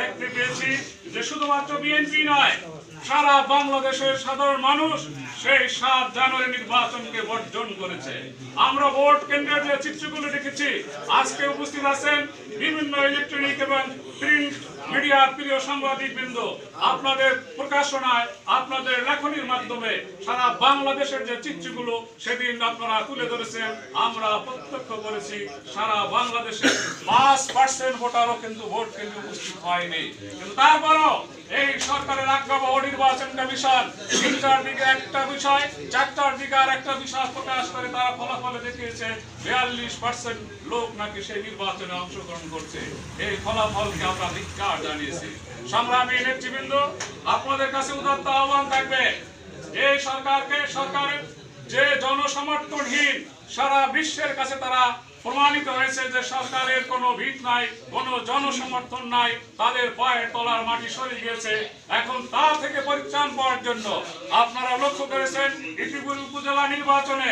দেখতে পেয়েছি যে শুধুমাত্র বিএনপি নয়, সারা বাংলাদেশের সাধারণ মানুষ সেই সাত জানুয়ারি নির্বাচনকে বর্জন করেছে। আমরা ভোট কেন্দ্রের যে চিত্রগুলো দেখেছি, আজকে উপস্থিত আছেন বিভিন্ন ইলেকট্রনিক এবং প্রিন্ট মিডিয়ার প্রিয় সাংবাদিক বৃন্দ আপনাদের প্রকাশনায়, আপনাদের লেখনির মাধ্যমে সারা বাংলাদেশের যে চিত্রগুলো সেদিন আপনারা তুলে ধরেছেন, আমরা প্রত্যক্ষ করেছি, সারা বাংলাদেশে পাঁচ পার্সেন্ট ভোটারও কিন্তু ভোট কিন্তু উপস্থিত হয়নি। কিন্তু তারপরও এই সরকারের আজ্ঞাবহ নির্বাচন কমিশন তিনটার দিকে একটা বিষয় চারটার দিকে আর একটা বিষয় প্রকাশ করে তারা ফলাফলে দেখিয়েছে, বিয়াল্লিশ পার্সেন্ট লোক নাকি সেই নির্বাচনে অংশগ্রহণ করছে। এই ফলাফলকে আমরা ধিক্কার জানিয়েছি। সংগ্রামী নেতৃবৃন্দ, আপনাদের কাছে উদাত্ত আহ্বান থাকবে এই সরকারকে, সরকারের যে জনসমর্থনহীন সারা বিশ্বের কাছে তারা প্রমাণিত হয়েছে যে সরকারের কোনো ভিত নাই, কোনো জনসমর্থন নাই, তাদের পায়ের তলার মাটি সরে গিয়েছে। এখন তা থেকে পরিত্রাণ পাওয়ার জন্য আপনারা লক্ষ্য করেছেন ইতিপুর উপজেলা নির্বাচনে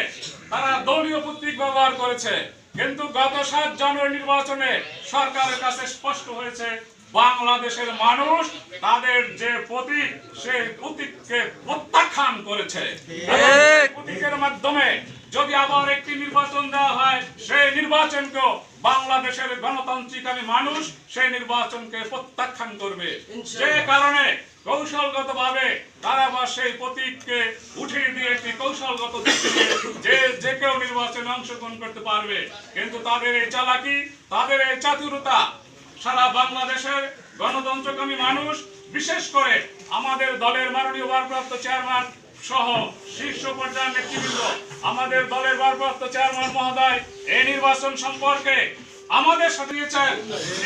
তারা দলীয় প্রতীক ব্যবহার করেছে। কিন্তু গত সাত জানুয়ারি নির্বাচনে সরকারের কাছে স্পষ্ট হয়েছে বাংলাদেশের মানুষ তাদের যে প্রতীক সেই প্রতীককে প্রত্যাখ্যান করেছে। প্রতীকের মাধ্যমে যদি আবার একটি নির্বাচন দেওয়া হয় সেই নির্বাচনকেও বাংলাদেশের গণতান্ত্রিক আমি মানুষ সেই নির্বাচনকে প্রত্যাখ্যান করবে। যে কারণে কৌশলগত ভাবে তারা বা সেই প্রতীককে উঠিয়ে দিয়ে একটি কৌশলগত যে যে কেউ নির্বাচনে অংশগ্রহণ করতে পারবে। কিন্তু তাদের এই চালাকি তাদের এই চাতুরতা সারা বাংলাদেশের গণতন্ত্রকামী মানুষ, বিশেষ করে আমাদের দলের মাননীয় ভারপ্রাপ্ত চেয়ারম্যান সহ শীর্ষ পর্যায়ের নেতৃবৃন্দ, আমাদের দলের ভারপ্রাপ্ত চেয়ারম্যান মহোদয়, এই নির্বাচন সম্পর্কে আমাদের সাথে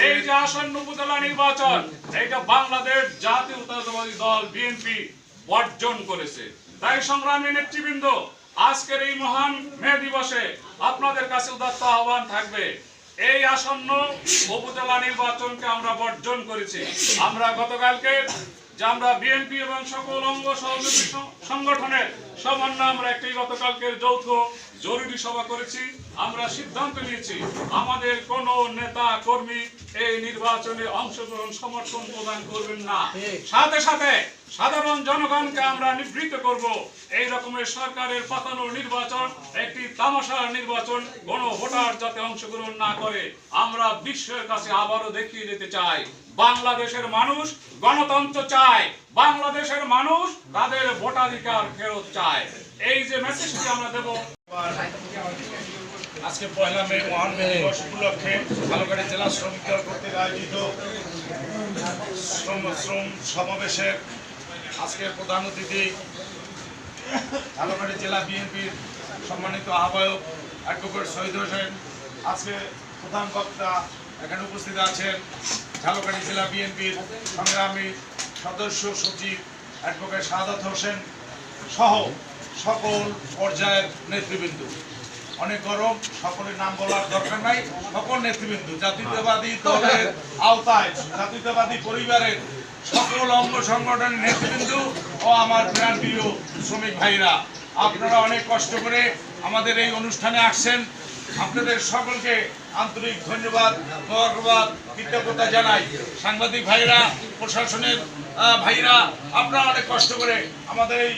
এই যে আসন্ন উপজেলা নির্বাচন বাংলাদেশ দল বিএনপি বর্জন করেছে। তাই সংগ্রামী নেতৃবৃন্দ, আজকের এই মহান মে দিবসে আপনাদের কাছে উদাত্ত আহ্বান থাকবে। এই আসন্ন উপজেলা নির্বাচনকে আমরা বর্জন করেছি। আমরা গতকালকে যে আমরা বিএনপি এবং সকল অঙ্গ সহযোগী সংগঠনের সমন্বয়ে আমরা একটি গতকালকের যৌথ জরুরি সভা করেছি। আমরা সিদ্ধান্ত নিয়েছি, আমাদের কোন নেতা কর্মী এই নির্বাচনে অংশগ্রহণ সমর্থন প্রদান করবেন না। সাথে সাথে সাধারণ জনগণকে আমরা নিবৃত্ত করব। এই রকমের সরকারের পাতানো নির্বাচন, একটি তামাশার নির্বাচন কোন ভোটার যাতে অংশগ্রহণ না করে, আমরা বিশ্বের কাছে আবারও দেখিয়ে দিতে চাই। বাংলাদেশের মানুষ গণতন্ত্র চায়। বাংলাদেশের মানুষ তাদের ভোটাধিকার ফেরত চায়। এই যে মেসেজটি আমরা দেব। আজকে পয়লা মে মহান মে দিবস উপলক্ষে ঝালকাঠি জেলা শ্রমিক দল কর্তৃক আয়োজিত শ্রম শ্রম সমাবেশের আজকে প্রধান অতিথি ঝালকাঠি জেলা বিএনপির সম্মানিত আহ্বায়ক অ্যাডভোকেট শহীদ হোসেন। আজকে প্রধান বক্তা এখানে উপস্থিত আছেন ঝালকাঠি জেলা বিএনপির সংগ্রামী সদস্য সচিব অ্যাডভোকেট শাহাদাত হোসেন সহ সকল পর্যায়ের নেতৃবৃন্দ। অনেক গরম, সকলের নাম বলার দরকার নাই। সকল নেতৃবৃন্দ, জাতীয়তাবাদী দলের আওতায়, জাতীয়তাবাদী পরিবারের সকল অঙ্গ সংগঠনের নেতৃবৃন্দ ও আমার প্রাণ প্রিয় শ্রমিক ভাইরা আপনারা অনেক কষ্ট করে আমাদের এই অনুষ্ঠানে আসছেন। আপনাদের সকলকে আন্তরিক ধন্যবাদ কৃতজ্ঞতা জানাই। সাংবাদিক ভাইরা, প্রশাসনের ভাইরা, আপনারা অনেক কষ্ট করে আমাদের এই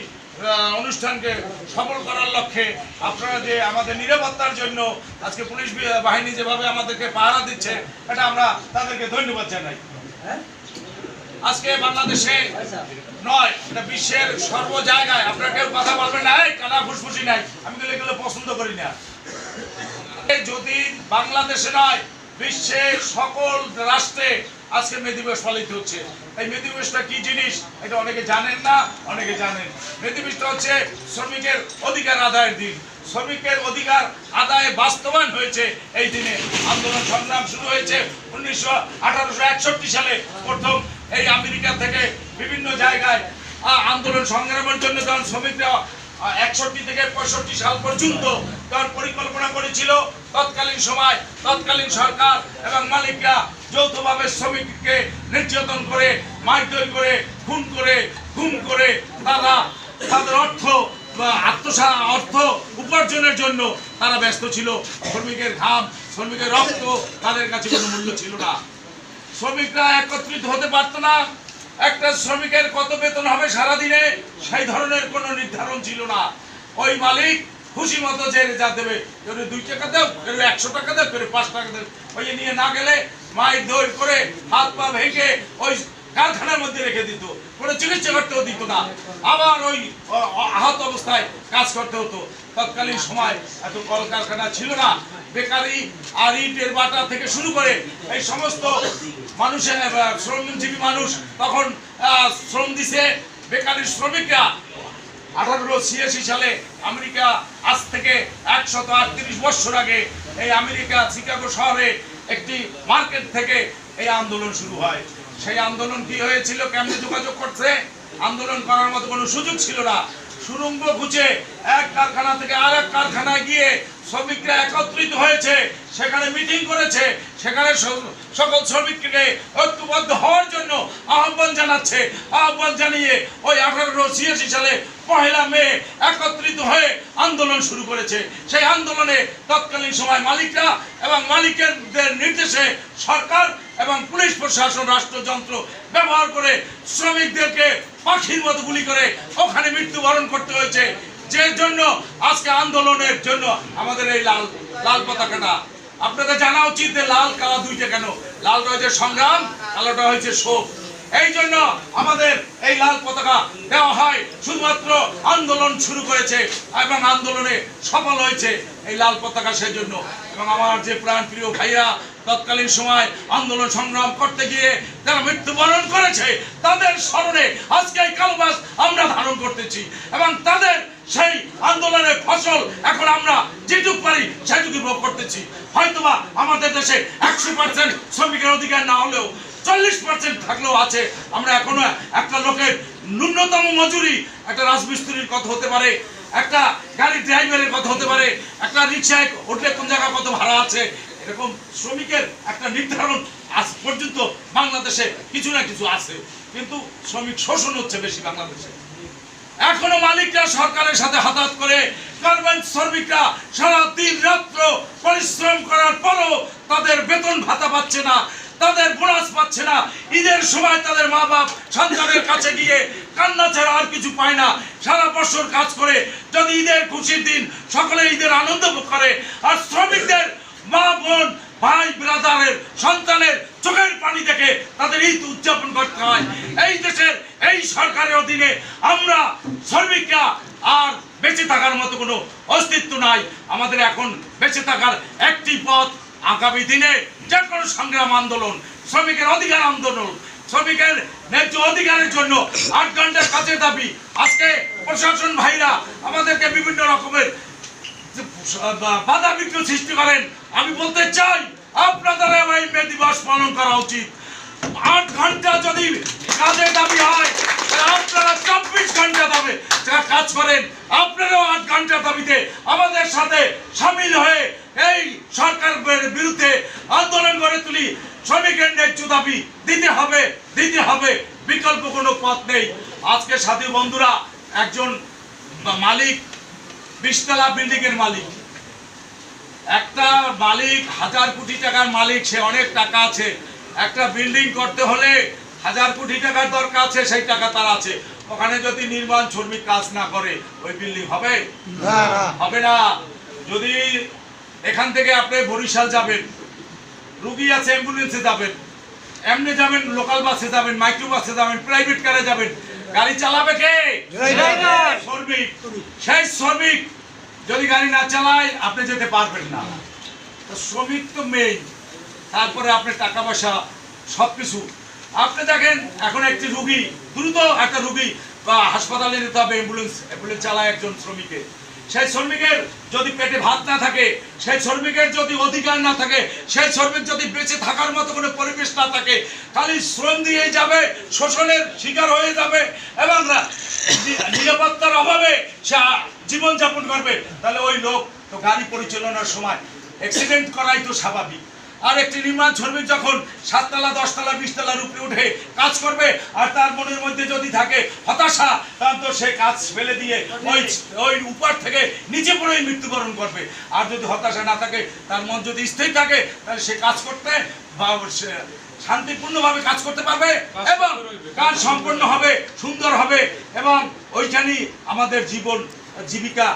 অনুষ্ঠানকে সফল করার লক্ষ্যে আপনারা যে আমাদের নিরাপত্তার জন্য আজকে পুলিশ বাহিনী যেভাবে আমাদেরকে পাহারা দিচ্ছে, এটা আমরা তাদেরকে ধন্যবাদ জানাই। আজকে বাংলাদেশে নয়, এটা বিশ্বের সর্ব জায়গায়, আপনারা কেউ কথা বলবেন না কানা ফুসফুসি নাই, আমি তো এগুলো পছন্দ করি না। যদি বাংলাদেশে নয়, বিশ্বের সকল রাষ্ট্রে আজকে মে দিবস পালিত হচ্ছে। এই মে দিবসটা কি জিনিস? এটা অনেকে জানেন না, অনেকে জানেন। মে দিবসটা হচ্ছে শ্রমিকের অধিকার আদায়ের দিন। শ্রমিকের অধিকার আদায়ে বাস্তবায়ন হয়েছে এই দিনে। আন্দোলন সংগ্রাম শুরু হয়েছে উনিশশো সালে। প্রথম এই আমেরিকা থেকে বিভিন্ন জায়গায় আন্দোলন সংগ্রামের জন্য যখন শ্রমিকরা একষট্টি থেকে পঁয়ষট্টি সাল পর্যন্ত তার পরিকল্পনা করেছিল তৎকালীন সময়, তৎকালীন সরকার এবং মালিকরা যৌথভাবে শ্রমিককে নির্যাতন করে, মারধর করে, খুন করে ঘুম করে তারা তাদের অর্থ আত্মসা, অর্থ উপার্জনের জন্য তারা ব্যস্ত ছিল। শ্রমিকের ঘাম, শ্রমিকের রক্ত তাদের কাছে কোনো মূল্য ছিল না। শ্রমিকরা একত্রিত হতে পারতো না। একটা শ্রমিকের কত বেতন হবে সারাদিনে? সেই ধরনের কোনো নির্ধারণ ছিল না। ওই মালিক খুশি মতো যে যা দেবে দুই টাকা দেব একশো টাকা দেব পাঁচ টাকা দেব ওই নিয়ে না গেলে মায়ের দৌড় করে হাত পা ভেঙে ওই কারখানার মধ্যে রেখে দিত, কোনো চিকিৎসা করতেও দিত না। আবার ওই আহত অবস্থায় কাজ করতে হতো। তৎকালীন সময় এত কলকারখানা ছিল না। বেকারি আর ইটের বাটা থেকে শুরু করে এই সমস্ত মানুষের শ্রমজীবী মানুষ তখন শ্রম দিছে বেকারি শ্রমিকরা। আঠারোশো ছিয়াশি সালে আমেরিকা আজ থেকে একশত আটত্রিশ বছর আগে এই আমেরিকা, শিকাগো শহরে একটি মার্কেট থেকে এই আন্দোলন শুরু হয়। সেই আন্দোলন কি হয়েছিল? কেমনে যোগাযোগ করছে? আন্দোলন করার মতো কোনো সুযোগ ছিল না। সুরঙ্গ খুঁজে এক কারখানা থেকে আর এক কারখানায় গিয়ে শ্রমিকরা একত্রিত হয়েছে, সেখানে মিটিং করেছে, সেখানে সকল শ্রমিককে ঐক্যবদ্ধ হওয়ার জন্য আহ্বান জানাচ্ছে। আহ্বান জানিয়ে ওই আঠারোশো ছিয়াশি সালে পহেলা মে একত্রিত হয়ে আন্দোলন শুরু করেছে। সেই আন্দোলনে তৎকালীন সময় মালিকরা এবং মালিকদের নির্দেশে সরকার এবং পুলিশ প্রশাসন, রাষ্ট্রযন্ত্র ব্যবহার করে শ্রমিকদেরকে পাখির মতো গুলি করে ওখানে মৃত্যুবরণ করতে হয়েছে। যে জন্য আজকে আন্দোলনের জন্য আমাদের এই লাল লাল পতাকাটা। আপনাদের জানা উচিত যে লাল, কালা দুইটা কেন? লাল রয়েছে সংগ্রাম, কালোটা হয়েছে শোক। এই জন্য আমাদের এই লাল পতাকা দেওয়া হয়। শুধুমাত্র আন্দোলন শুরু করেছে এবং আন্দোলনে সফল হয়েছে এই লাল পতাকা সেই জন্য এবং আমার যে প্রাণ প্রিয় ভাইরা তৎকালীন সময় আন্দোলন সংগ্রাম করতে গিয়ে যারা মৃত্যুবরণ করেছে, তাদের স্মরণে আজকে কালবাস আমরা ধারণ করতেছি। এবং তাদের সেই আন্দোলনের ফসল এখন আমরা যেটুক পারি সেটুকু ভোগ করতেছি। হয়তোবা আমাদের দেশে একশো পার্সেন্ট শ্রমিকের অধিকার না হলেও চল্লিশ পার্সেন্ট থাকলেও আছে। আমরা এখনও একটা লোকের ন্যূনতম মজুরি একটা রাজমিস্ত্রির কথা হতে পারে, একটা গাড়ি ড্রাইভারের কথা হতে পারে, একটা রিক্সায় উঠলে কোন জায়গায় কত ভাড়া আছে এরকম শ্রমিকের একটা নির্ধারণ আজ পর্যন্ত বাংলাদেশে কিছু না কিছু আছে। কিন্তু শ্রমিক শোষণ হচ্ছে বেশি বাংলাদেশে। এখনও মালিকরা সরকারের সাথে হাতাত করে, গার্মেন্টস শ্রমিকরা সারা দিন রাত্র পরিশ্রম করার পরও তাদের বেতন ভাতা পাচ্ছে না, তাদের বোনাস পাচ্ছে না। ঈদের সময় তাদের মা বাপ সন্তানের কাছে গিয়ে কান্না ছাড়া আর কিছু পায় না। সারা বছর কাজ করে, যদি ঈদের খুশির দিন সকলে ঈদের আনন্দ করে, আর শ্রমিকদের মা বোন, ভাই ব্রাদারের, সন্তানের চোখের পানি দেখে তাদের ঈদ উদযাপন করতে হয়। এই দেশের, এই সরকারের অধীনে আমরা শ্রমিকরা আর বেঁচে থাকার মতো কোনো অস্তিত্ব নাই। আমাদের এখন বেঁচে থাকার একটি পথ আগামী দিনে যে কোনো সংগ্রাম আন্দোলন, শ্রমিকের অধিকার আন্দোলন, শ্রমিকের ন্যায্য অধিকারের জন্য আট ঘণ্টার কাছে দাবি। আজকে প্রশাসন ভাইরা আমাদেরকে বিভিন্ন রকমের বাধা বিঘ্ন সৃষ্টি করেন। আমি বলতে চাই, আপনাদের এই মে দিবস পালন করা উচিত। আট ঘণ্টা যদি কাজের দাবি হয় আপনারা চব্বিশ ঘণ্টা দাবে কাজ করেন, আপনারাও আট ঘণ্টা দাবিতে আমাদের সাথে সামিল হয়ে এই সরকারের বিরুদ্ধে আন্দোলন গড়ে তুলি। শ্রমিকের ন্যায্য দাবি, দিতে হবে দিতে হবে। বিকল্প কোনো পথ নেই। আজকে সাথী বন্ধুরা, একজন মালিক বিশতলা বিল্ডিং এর মালিক। একটা মালিক হাজার কোটি টাকার মালিক সে অনেক টাকা আছে। একটা বিল্ডিং করতে হলে হাজার কোটি টাকার দরকার আছে সেই টাকা তার আছে। ওখানে যদি নির্মাণ শ্রমিক কাজ না করে ওই বিল্ডিং হবে? হবে না। যদি এখান থেকে আপনি বরিশাল যাবেন রুগী আছে অ্যাম্বুলেন্সে যাবেন এমনি যাবেন লোকাল বাসে যাবেন মাইক্রো বাসে যাবেন প্রাইভেট কারে যাবেন গাড়ি চালাবে কে? শ্রমিক। সেই শ্রমিক যদি গাড়ি না চালায় আপনি যেতে পারবেন না। তো শ্রমিক তো মেইন তারপরে আপনার টাকা পয়সা সব কিছু আপনি দেখেন এখন একটি রুগী দ্রুত একটা রুগী বা হাসপাতালে যেতে হবে অ্যাম্বুলেন্স অ্যাম্বুলেন্স চালায় একজন শ্রমিকে সেই শ্রমিকের যদি পেটে ভাত না থাকে, সেই শ্রমিকের যদি অধিকার না থাকে, সেই শ্রমিক যদি বেঁচে থাকার মতো কোনো পরিবেশ না থাকে খালি শ্রম দিয়ে যাবে, শোষণের শিকার হয়ে যাবে এবং নিরাপত্তার অভাবে সে জীবনযাপন করবে। তাহলে ওই লোক তো গাড়ি পরিচালনার সময় অ্যাক্সিডেন্ট করাই তো স্বাভাবিক। আর একটি নির্মাণ শ্রমিক যখন সাততলা দশতলা বিশতলার উপরে উঠে কাজ করবে আর তার মনের মধ্যে যদি থাকে হতাশা তো সে কাজ ফেলে দিয়ে ওই ওই উপর থেকে নিচে পড়েই মৃত্যুবরণ করবে। আর যদি হতাশা না থাকে তার মন যদি স্থির থাকে তাহলে সে কাজ করতে বা শান্তিপূর্ণভাবে কাজ করতে পারবে এবং কাজ সম্পন্ন হবে সুন্দর হবে এবং ওইখানেই আমাদের জীবন জীবিকা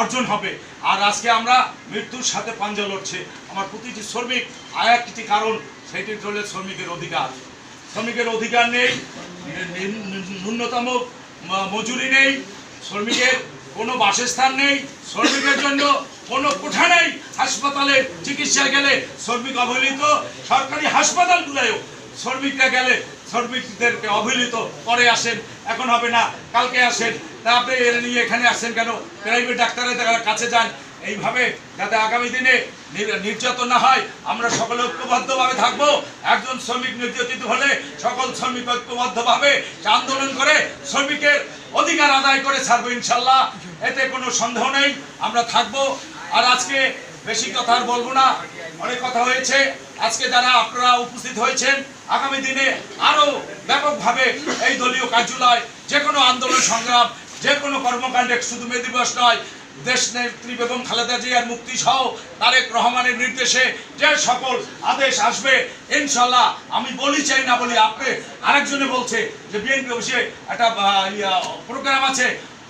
অর্জন হবে। আর আজকে আমরা মৃত্যুর সাথে পাঞ্জা লড়ছে। আমার প্রতিটি শ্রমিক, আর একটি কারণ সেটি হলো শ্রমিকের অধিকার। শ্রমিকের অধিকার নেই, ন্যূনতম মজুরি নেই, শ্রমিকের কোনো বাসস্থান নেই, শ্রমিকের জন্য কোনো কোঠা নেই। হাসপাতালে চিকিৎসায় গেলে শ্রমিক অবহেলিত, সরকারি হাসপাতালগুলোও শ্রমিকরা গেলে শ্রমিকদেরকে অবহেলিত। পরে আসেন, এখন হবে না, কালকে আসেন। আপনি এর নিয়ে এখানে আসছেন কেন? প্রাইভেট ডাক্তারের কাছে যান। এইভাবে যাতে আগামী দিনে নির- নির্যাতন না হয়, আমরা সকলে ঐক্যবদ্ধভাবে থাকব। একজন শ্রমিক নির্যাতিত হলে সকল শ্রমিক ঐক্যবদ্ধভাবে আন্দোলন করে, শ্রমিকের অধিকার আদায় করে ছাড়বো ইনশাল্লাহ। এতে কোনো সন্দেহ নেই, আমরা থাকব। আর আজকে বেশি কথা আর বলব না। অনেক কথা হয়েছে। আজকে যারা আপনারা উপস্থিত হয়েছেন, আগামী দিনে আরও ব্যাপকভাবে এই দলীয় কার্যালয় যে কোনো আন্দোলন সংগ্রাম যে কোনো কর্মকাণ্ডে শুধু মে দিবস নয়। দেশ নেত্রী বেগম খালেদা জিয়ার মুক্তি সহ তারেক রহমানের নির্দেশে যে সকল আদেশ আসবে ইনশাল্লাহ আমি বলি চাই না বলি, আপনি আরেকজনে বলছে যে বিএনপি অফিসে একটা প্রোগ্রাম আছে,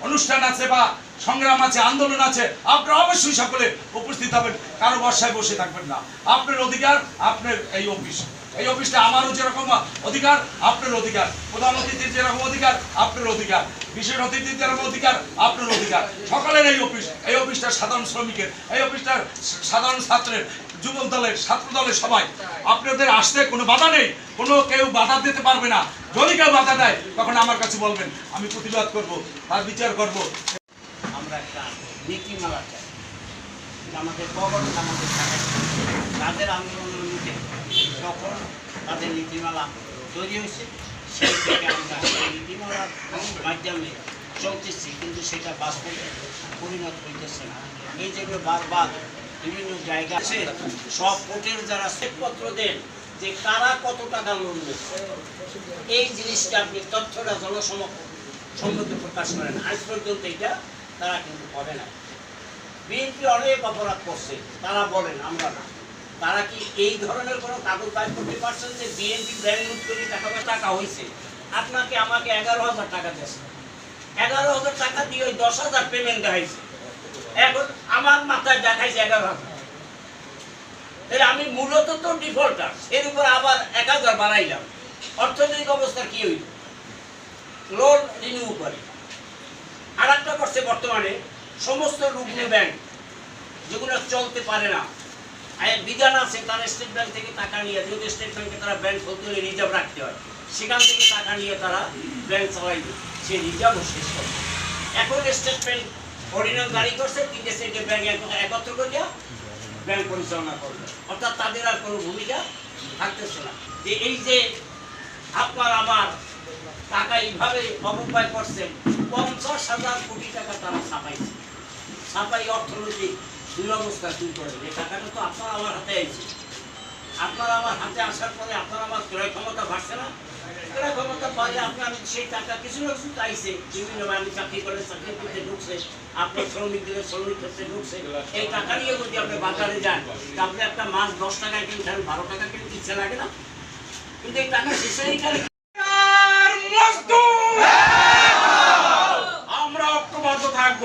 অনুষ্ঠান আছে বা সংগ্রাম আছে, আন্দোলন আছে, আপনারা অবশ্যই সকলে উপস্থিত হবেন, কারও বর্ষায় বসে থাকবেন না। আপনার অধিকার, আপনার এই অফিস। এই অফিসটা আমারও যেরকম অধিকার, আপনার অধিকার। প্রধান অতিথির যেরকম অধিকার, আপনার অধিকার। বিশেষ অতিথির যেরকম অধিকার, আপনার অধিকার। সকলের এই অফিস, এই অফিসটা সাধারণ শ্রমিকের, এই অফিসটা সাধারণ ছাত্রের, যুবক দলের, ছাত্র দলের সবাই। আপনাদের আসতে কোনো বাধা নেই, কোনো কেউ বাধা দিতে পারবে না। যদি কেউ বাধা দেয়, তখন আমার কাছে বলবেন, আমি প্রতিবাদ করব, তার বিচার করব। আমরা একটা আমাদের আন্দোলনের যখন তাদের নীতিমালা তৈরি হয়েছে। সেই থেকে আমরা সেই নীতিমালার মাধ্যমে চলতেছি, কিন্তু সেটা বাস্তবে পরিণত হইতেছে না। এই জন্য বারবার বিভিন্ন জায়গা আছে, সব কোর্টের যারা শ্বেতপত্র দেন, যে কারা কত টাকা লোন এই জিনিসটা আপনি তথ্যটা জনসম সম্মতি প্রকাশ করেন। আজ পর্যন্ত এটা তারা কিন্তু করে না বিএনপি অনেক অপরাধ করছে, তারা বলেন, আমরা না। তারা কি এই ধরনের কোনো কাগজ বাইর করতে পারছেন যে বিএনপি ব্যাংক লুট করে টাকা টাকা হয়েছে? আপনাকে আমাকে এগারো হাজার টাকা দিয়েছে। এগারো হাজার টাকা দিয়ে ওই দশ হাজার পেমেন্ট দেখাইছে। এখন আমার মাথায় দেখাইছে এগারো হাজার। তাহলে আমি মূলত তো ডিফল্টার এর উপর আবার এক হাজার বাড়াইলাম। অর্থনৈতিক অবস্থা কি হইল? লোন রিনিউ করে। আর একটা করছে বর্তমানে, সমস্ত রুগ্ন ব্যাংক যেগুলো চলতে পারে না বিধান আছে, তারা স্টেট ব্যাংক থেকে টাকা নিয়ে যেহেতু স্টেট ব্যাংকে তারা ব্যাংক খুলতে হলে রিজার্ভ রাখতে হয়, সেখান থেকে টাকা নিয়ে তারা ব্যাংক চালাইবে সে রিজার্ভও শেষ করে এখন স্টেট ব্যাংক অর্ডিনাল জারি করছে তিনটে স্টেটে ব্যাংক একত্র করিয়া ব্যাংক পরিচালনা করবে। অর্থাৎ তাদের আর কোনো ভূমিকা থাকতেছে না। যে এই যে আপনার আমার টাকা এইভাবে অপব্যয় করছেন, পঞ্চাশ হাজার কোটি টাকা তারা ছাপাইছে। ছাপাই অর্থনৈতিক দুরবস্থা দূর করে? এই টাকাটা তো আপনার আমার হাতে আইছে। আপনার আমার হাতে আসার পরে আপনার আমার ক্রয় ক্ষমতা বাড়ছে না? ক্রয় ক্ষমতা বাড়লে আপনার সেই টাকা কিছু না কিছু চাইছে বিভিন্ন আমি চাকরি করে চাকরি করতে ঢুকছে। আপনার শ্রমিক দিলে শ্রমিক ক্ষেত্রে ঢুকছে। এই টাকা নিয়ে যদি আপনি বাজারে যান তা আপনি একটা মাছ দশ টাকায় কিনছেন বারো টাকা কিনতে ইচ্ছে লাগে না। কিন্তু এই টাকা শেষে আর আমরা ঐক্যবদ্ধ থাকব।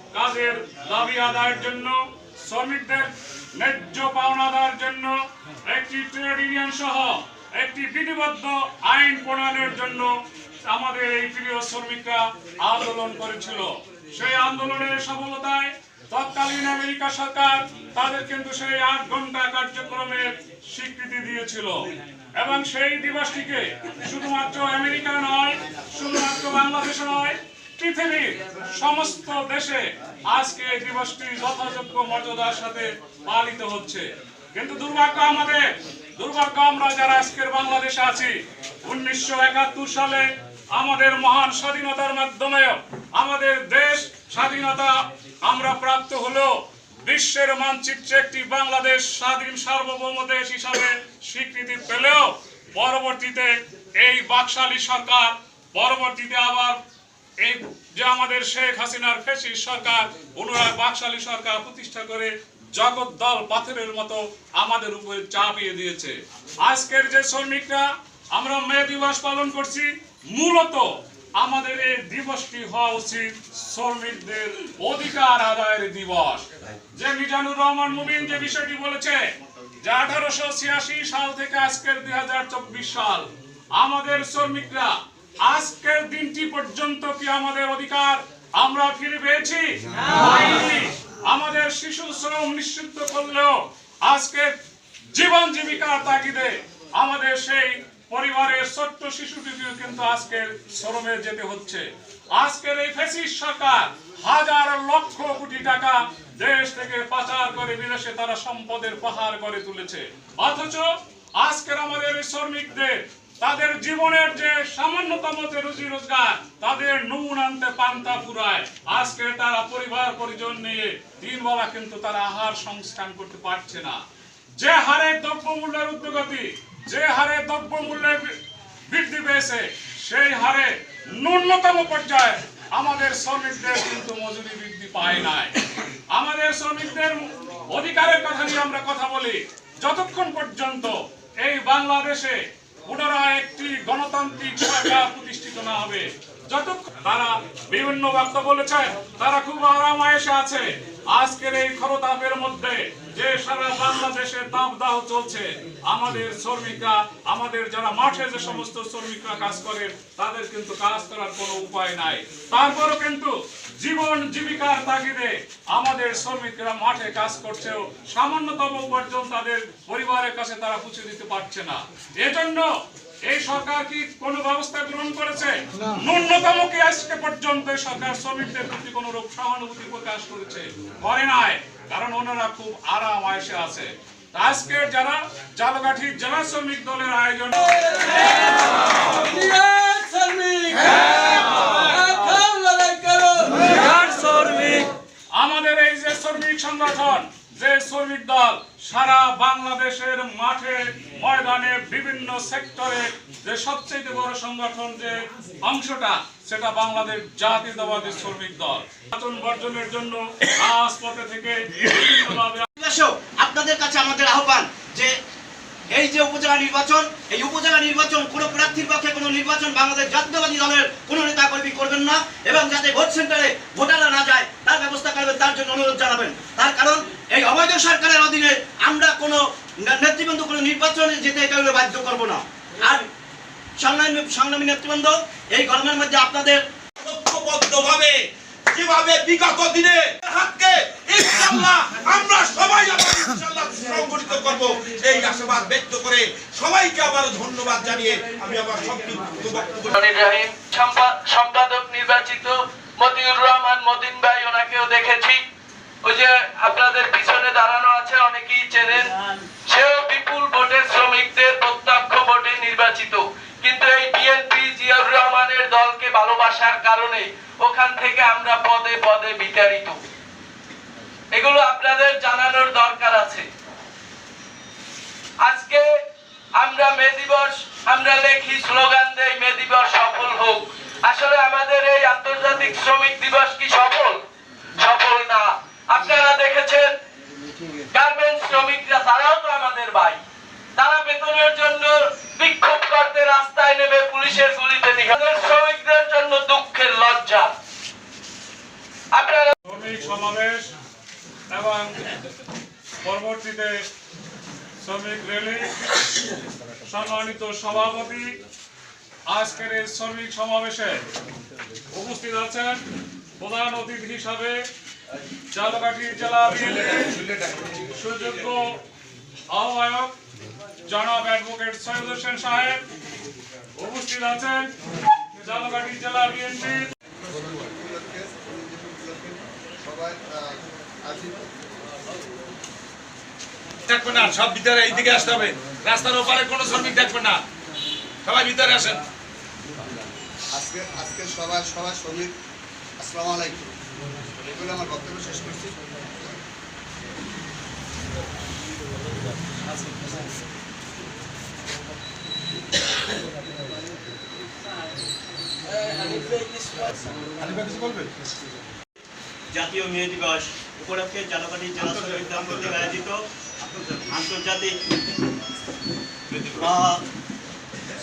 কাজের দাবি আদায়ের জন্য, শ্রমিকদের ন্যায্য পাওনা আদায়ের জন্য, একটি ট্রেড ইউনিয়ন সহ একটি বিধিবদ্ধ আইন প্রণয়নের জন্য আমাদের এই প্রিয় শ্রমিকরা আন্দোলন করেছিল। সেই আন্দোলনের সফলতায় তৎকালীন আমেরিকা সরকার তাদের কিন্তু সেই আট ঘণ্টা কার্যক্রমের স্বীকৃতি দিয়েছিল। এবং সেই দিবসটিকে শুধুমাত্র আমেরিকা নয়, শুধুমাত্র বাংলাদেশ নয় পৃথিবীর সমস্ত দেশে আজকে এই দিবসটি যথাযোগ্য মর্যাদার সাথে পালিত হচ্ছে। কিন্তু দুর্ভাগ্য আমাদের, দুর্ভাগ্য আমরা যারা আজকের বাংলাদেশে আছি, উনিশশো একাত্তর সালে আমাদের মহান স্বাধীনতার মাধ্যমে আমাদের দেশ স্বাধীনতা আমরা প্রাপ্ত হলো বিশ্বের মানচিত্রে একটি বাংলাদেশ স্বাধীন সার্বভৌম দেশ হিসাবে স্বীকৃতি পেলেও পরবর্তীতে এই বাকশালী সরকার পরবর্তীতে আবার এই যে আমাদের শেখ হাসিনার ফেসিস সরকার পুনরায় বাকশালী সরকার প্রতিষ্ঠা করে জগদ্দল পাথরের মতো আমাদের উপরে চাপিয়ে দিয়েছে। আজকের যে শ্রমিকরা, আমরা মে দিবস পালন করছি, মূলত আমাদের এই দিবসটি হওয়া উচিত শ্রমিকদের অধিকার আদায়ের দিবস। যে মিজানুর রহমান মুবিন যে বিষয়টি বলেছে যে আঠারোশো ছিয়াশি সাল থেকে আজকের দুই হাজার চব্বিশ সাল, আমাদের শ্রমিকরা আজকের দিনটি পর্যন্ত কি আমাদের অধিকার? আমরা ফিরে পেয়েছি? আমাদের শিশু শ্রম নিষিদ্ধ করলেও আজকে জীবন জীবিকার তাগিদে আমাদের সেই পরিবারের ছোট্ট শিশুটিকেও কিন্তু আজকের শ্রমে যেতে হচ্ছে। আজকের এই ফেসিস সরকার হাজার লক্ষ কোটি টাকা দেশ থেকে পাচার করে বিদেশে তারা সম্পদের পাহাড় করে তুলেছে। অথচ আজকের আমাদের এই শ্রমিকদের তাদের জীবনের যে সামান্যতম যে রুজি রোজগার, তাদের নুন আনতে পান্তা ফুরায়। আজকে তারা পরিবার, পরিজন নিয়ে তিন বেলা কিন্তু তারা আহার সংস্থান করতে পারছে না। যে হারে দ্রব্যমূল্যের উদ্যোগতি, যে হারে দ্রব্যমূল্যের বৃদ্ধি পেয়েছে, সেই হারে ন্যূনতম পর্যায়ে আমাদের শ্রমিকদের কিন্তু মজুরি বৃদ্ধি পায় নাই। আমাদের শ্রমিকদের অধিকারের কথা নিয়ে আমরা কথা বলি। যতক্ষণ পর্যন্ত এই বাংলাদেশে পুনরায় একটি গণতান্ত্রিক সরকার প্রতিষ্ঠিত না হবে। যতক্ষণ তারা বিভিন্ন বক্তব্য বলেছে, তারা খুব আরাম আয়েসে আছে। আজকের এই খরতাপের মধ্যে যে সারা বাংলাদেশে তাপদাহ চলছে, আমাদের আমাদের যারা মাঠে যে সমস্ত শ্রমিকরা কাজ করে, তাদের কিন্তু কাজ করার কোনো উপায় নাই। তারপরও কিন্তু জীবন জীবিকার তাগিদে আমাদের শ্রমিকরা মাঠে কাজ করছেও সামান্যতম উপার্জন তাদের পরিবারের কাছে তারা পুছে দিতে পারছে না। এজন্য এই সরকার কি কোনো ব্যবস্থা গ্রহণ করেছে? ন্যূনতম কি আজকে পর্যন্ত এই সরকার শ্রমিকদের প্রতি কোন রূপ সহানুভূতি প্রকাশ করেছে? করে নাই কারণ ওনারা খুব আরাম আয়সে আছে। তা আজকের যারা জালকাঠি জেলা শ্রমিক দলের আয়োজন আমাদের এই যে শ্রমিক সংগঠন যে শ্রমিক দল সারা বাংলাদেশের মাঠে, ময়দানে বিভিন্ন সেক্টরে যে সবচেয়ে বড় সংগঠন যে অংশটা, সেটা বাংলাদেশ জাতীয়তাবাদী শ্রমিক দল। নির্বাচন বর্জনের জন্য রাজপথে থেকে আপনাদের কাছে আমাদের আহ্বান যে এই যে উপজেলা নির্বাচন, এই উপজেলা নির্বাচন কোনো প্রার্থীর পক্ষে কোনো নির্বাচন বাংলাদেশ জাতীয়বাদী দলের কোনো নেতা কর্মী করবেন না এবং যাতে ভোট সেন্টারে ভোটাররা না যায় ব্যবস্থা করবেন তার জন্য অনুরোধ জানাবেন। তার কারণ এই অবৈধ সরকারের অধীনে আমরা কোনো নেতৃবৃন্দ কোনো নির্বাচনে যেতে কাউকে বাধ্য করব না। আর সংগ্রামী সংগ্রামী নেতৃবৃন্দ এই গরমের মধ্যে আপনাদের ঐক্যবদ্ধভাবে যেভাবে বিগত দিনে হাতকে ইনশাআল্লাহ আমরা সবাই ইনশাআল্লাহ সংগঠিত করব এই আশাবাদ ব্যক্ত করে সবাইকে আবার ধন্যবাদ জানিয়ে আমি আমার সংক্ষিপ্ত বক্তব্য সম্পাদক নির্বাচিত মতিউর রহমান, মতিন ভাই, ওনাকেও দেখেছি। ওই যে আপনাদের পিছনে দাঁড়ানো আছে, অনেকেই চেনেন। সেও বিপুল ভোটে শ্রমিকদের প্রত্যক্ষ ভোটে নির্বাচিত। কিন্তু এই বিএনপি জিয়াউর রহমানের দলকে ভালোবাসার কারণে ওখান থেকে আমরা পদে পদে বিতাড়িত। এগুলো আপনাদের জানানোর দরকার আছে। আজকে আমরা মে দিবস, আমরা লেখি স্লোগান দেই, মে দিবস সফল হোক। আসলে আমাদের এই আন্তর্জাতিক শ্রমিক দিবস কি সফল? সফল না। আপনারা দেখেছেন গার্মেন্টস শ্রমিকরা, তারাও তো আমাদের ভাই। তারা বেতনের জন্য বিক্ষোভ করতে রাস্তায় নেমে পুলিশের গুলিতে নিহত। শ্রমিকদের জন্য দুঃখের লজ্জা। আপনারা শ্রমিক সমাবেশ এবং পরবর্তীতে শ্রমিক র্যালি। সম্মানিত সভাপতি আজকের এই শ্রমিক সমাবেশে উপস্থিত আছেন প্রধান অতিথি হিসাবে চালকাঠি জেলা সুযোগ্য আহ্বায়ক জনাব অ্যাডভোকেট সৈয়দ হোসেন সাহেব উপস্থিত আছেন জালকাঠি জেলা আছি থাকবে না, সব ভিতরে এইদিকে আসতে হবে। রাস্তার ওপারে কোনো শ্রমিক থাকবে না। সবাই ভিতরে আসেন। আজকে আজকে সবার সবার শ্রমিক আসসালামু আলাইকুম। এই বলে আমার বক্তব্য শেষ করছি। জাতীয় মেয়ে দিবস উপলক্ষে জালকাঠি জেলা শ্রমিক আয়োজিত আন্তর্জাতিক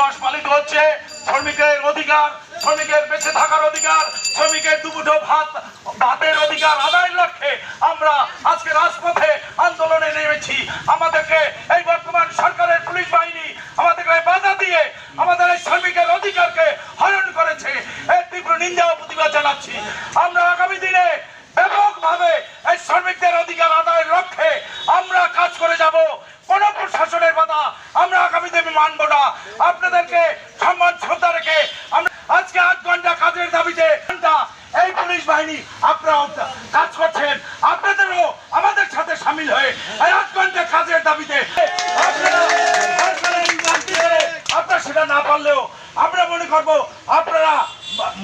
দিবস পালিত হচ্ছে শ্রমিকের অধিকার, শ্রমিকের বেঁচে থাকার অধিকার, শ্রমিকের দুমুঠো ভাত, ভাতের অধিকার আদায়ের লক্ষ্যে আমরা আজকে রাজপথে আন্দোলনে নেমেছি আমাদেরকে এই বর্তমান সরকারের পুলিশ বাহিনী আমাদেরকে বাধা দিয়ে আমাদের এই শ্রমিকের অধিকারকে হরণ করেছে এর তীব্র নিন্দা ও প্রতিবাদ জানাচ্ছি আমরা আগামী দিনে ব্যাপকভাবে এই শ্রমিকদের অধিকার আদায়ের লক্ষ্যে আমরা কাজ করে যাব কোন প্রশাসনের বাধা আমরা দিনে না। আপনাদেরকে সম্মান শ্রদ্ধা রেখে আজকে আট ঘণ্টা কাজের দাবিতে এই পুলিশ বাহিনী আপনারা কাজ করছেন। আপনাদেরও আমাদের সাথে সামিল হয়ে এই আট ঘণ্টা কাজের দাবিতে আপনারা সেটা না পারলেও আমরা মনে করব, আপনারা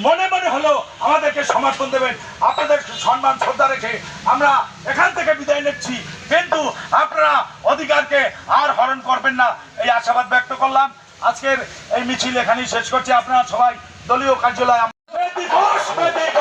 মনে মনে হলেও আমাদেরকে সমর্থন দেবেন। আপনাদের সম্মান শ্রদ্ধা রেখে আমরা এখান থেকে বিদায় নিচ্ছি। কিন্তু আপনারা অধিকারকে আর হরণ করবেন না। এই আশাবাদ আজকের এই মিছিল এখানেই শেষ করছি। আপনারা সবাই দলীয় কার্যালয় শ্রমিক।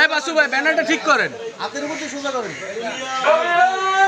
এই বাসু ভাই ব্যানারটা ঠিক করেন। দুনিয়ার